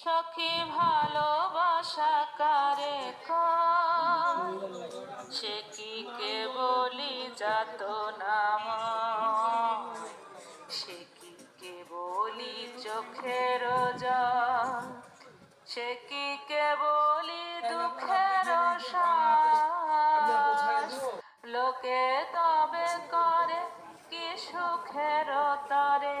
সখী ভালোবাসা কারে? সে কি কে বলি যাত নাম? সে কি কে বলি চোখের জল? সে কি কে বলি দুঃখের লোকে তবে করে কি সুখের তরে?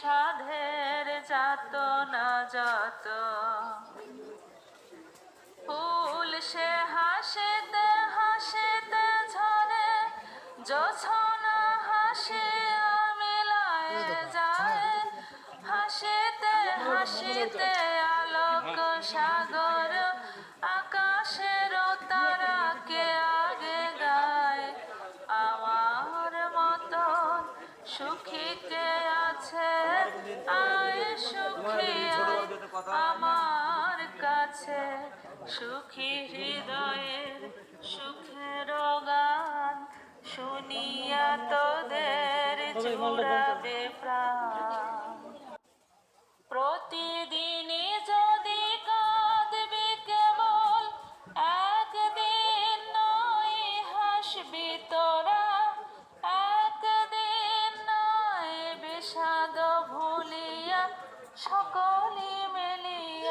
সাধের যাত না যাত। ফুল সে হাসিতে হাসিতে ঝরে জোছনা হাসিয়া মিলায় যায় হাসিতে হাসিতে আলোক সাগর আকাশের তারাকে আগে গায়। আমার মতন সুখী কে আছে আয় সুখে আমার কাছে সুখী হৃদয়ের সুখের গান শুনিয়া তোদের জুড়াবে প্রাণ।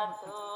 好的。